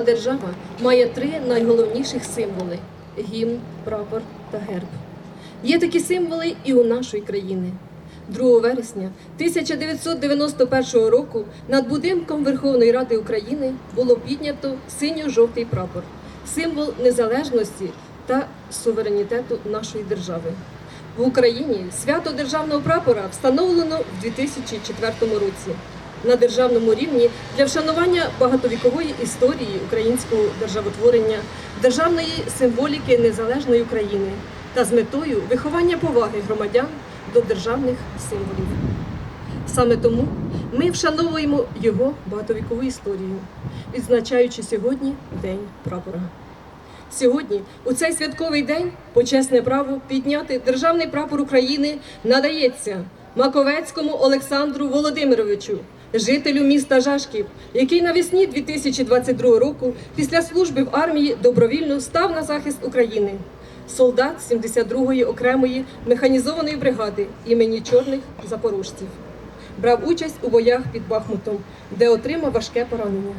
Кожна держава має три найголовніших символи гімн, прапор та герб. Є такі символи і у нашої країни. 2 вересня 1991 року над будинком Верховної Ради України було піднято синьо-жовтий прапор, символ незалежності та суверенітету нашої держави. В Україні свято державного прапора встановлено в 2004 році на державному рівні для вшанування багатовікової історії українського державотворення, державної символіки незалежної України та з метою виховання поваги громадян до державних символів. Саме тому ми вшановуємо його багатовікову історію, відзначаючи сьогодні День прапора. Сьогодні, у цей святковий день, почесне право підняти державний прапор України надається Маковецькому Олександру Володимировичу, жителю міста Жашків, який навесні 2022 року після служби в армії добровільно став на захист України. Солдат 72-ї окремої механізованої бригади імені чорних запорожців. Брав участь у боях під Бахмутом, де отримав важке поранення.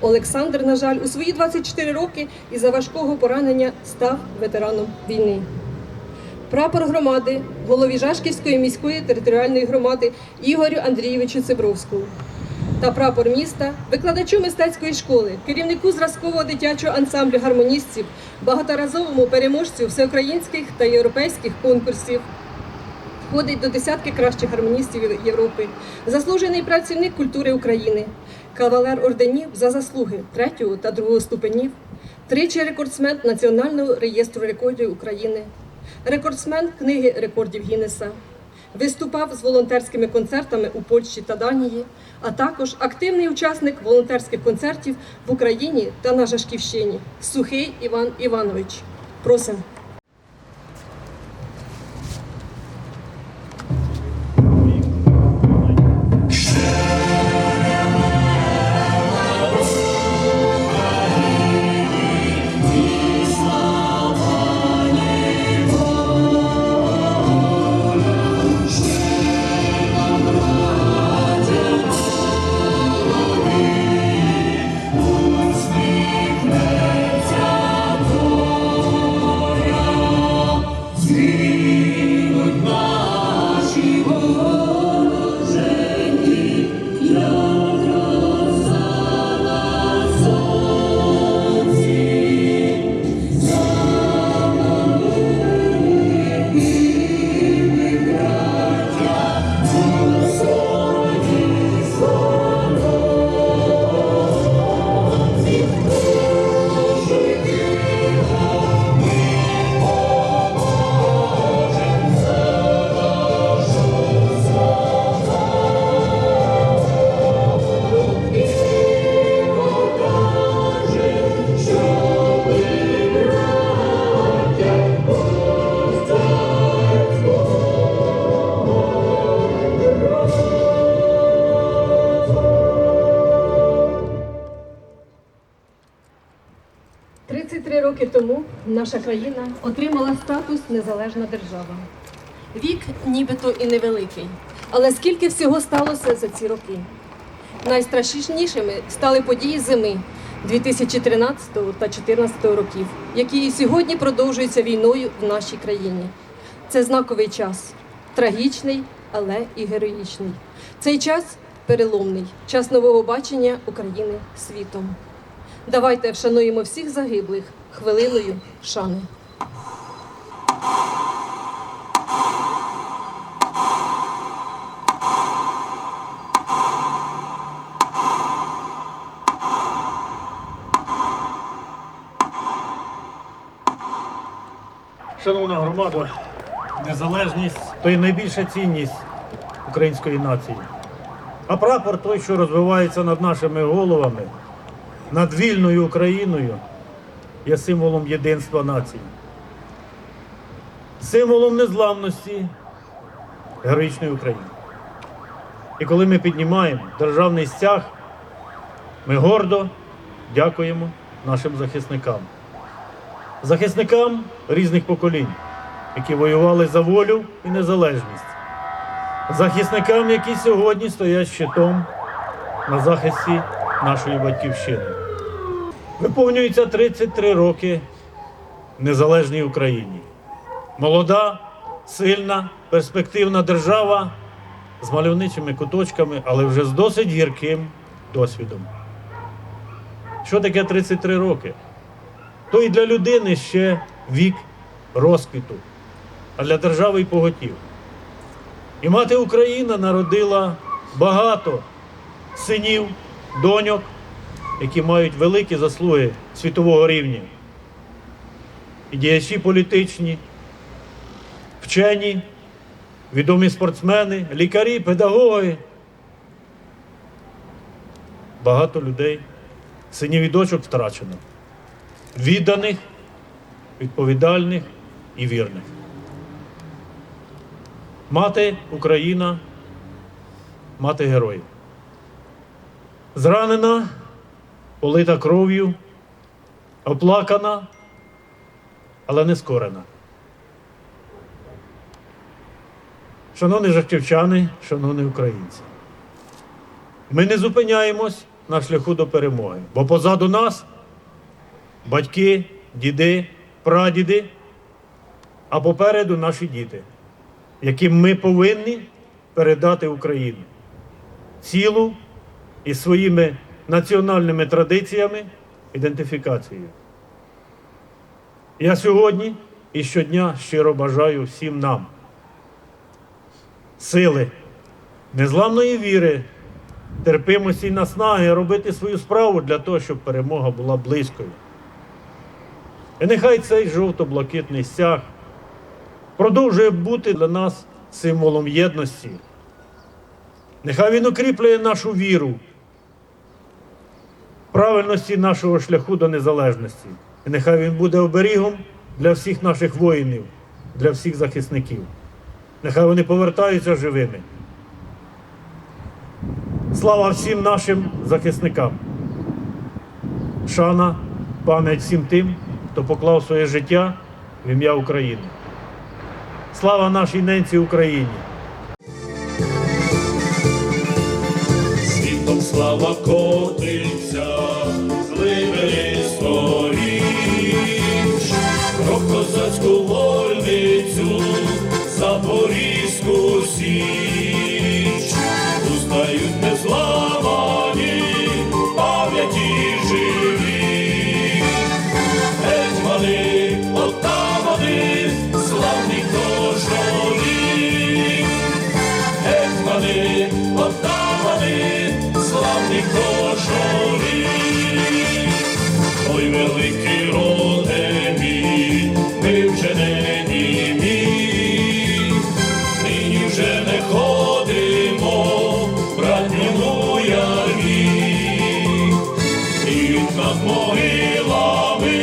Олександр, на жаль, у свої 24 роки із-за важкого поранення став ветераном війни. Прапор громади, голові Жашківської міської територіальної громади Ігорю Андрійовичу Цибровському. Та прапор міста, викладачу мистецької школи, керівнику зразкового дитячого ансамблю гармоністів, багаторазовому переможцю всеукраїнських та європейських конкурсів, входить до десятки кращих гармоністів Європи, заслужений працівник культури України, кавалер орденів за заслуги третього та другого ступенів, тричі рекордсмен Національного реєстру рекордів України, рекордсмен книги рекордів Гіннеса. Виступав з волонтерськими концертами у Польщі та Данії, а також активний учасник волонтерських концертів в Україні та на Жашківщині. Сухий Іван Іванович. Просимо. – наша країна отримала статус незалежна держава. Вік нібито і невеликий, але скільки всього сталося за ці роки? Найстрашнішими стали події зими 2013 та 2014 років, які і сьогодні продовжуються війною в нашій країні. Це знаковий час, трагічний, але і героїчний. Цей час переломний, час нового бачення України світом. Давайте вшануємо всіх загиблих хвилиною шани. Шановна громада, незалежність то є найбільша цінність української нації. А прапор той, що розвивається над нашими головами, над вільною Україною є символом єдинства нації, символом незламності героїчної України. І коли ми піднімаємо державний стяг, ми гордо дякуємо нашим захисникам. Захисникам різних поколінь, які воювали за волю і незалежність. Захисникам, які сьогодні стоять щитом на захисті нашої батьківщини. Виповнюється 33 роки незалежній Україні. Молода, сильна, перспективна держава з мальовничими куточками, але вже з досить гірким досвідом. Що таке 33 роки? То і для людини ще вік розквіту, а для держави й поготів. І мати Україна народила багато синів, доньок, які мають великі заслуги світового рівня. І діячі політичні, вчені, відомі спортсмени, лікарі, педагоги. Багато людей, синів і дочок втрачено. Відданих, відповідальних і вірних. Мати Україна, мати героїв. Зранена, полита кров'ю, оплакана, але не скорена. Шановні жахтівчани, шановні українці, ми не зупиняємось на шляху до перемоги, бо позаду нас батьки, діди, прадіди, а попереду наші діти, яким ми повинні передати Україну цілу і своїми національними традиціями, ідентифікацією. Я сьогодні і щодня щиро бажаю всім нам сили, незламної віри, терпимості і наснаги робити свою справу для того, щоб перемога була близькою. І нехай цей жовто-блакитний стяг продовжує бути для нас символом єдності. Нехай він укріплює нашу віру, правильності нашого шляху до незалежності. І нехай він буде оберігом для всіх наших воїнів, для всіх захисників. Нехай вони повертаються живими. Слава всім нашим захисникам. Шана, пам'ять всім тим, хто поклав своє життя в ім'я України. Слава нашій ненці Україні! Світом слава котиться над могилами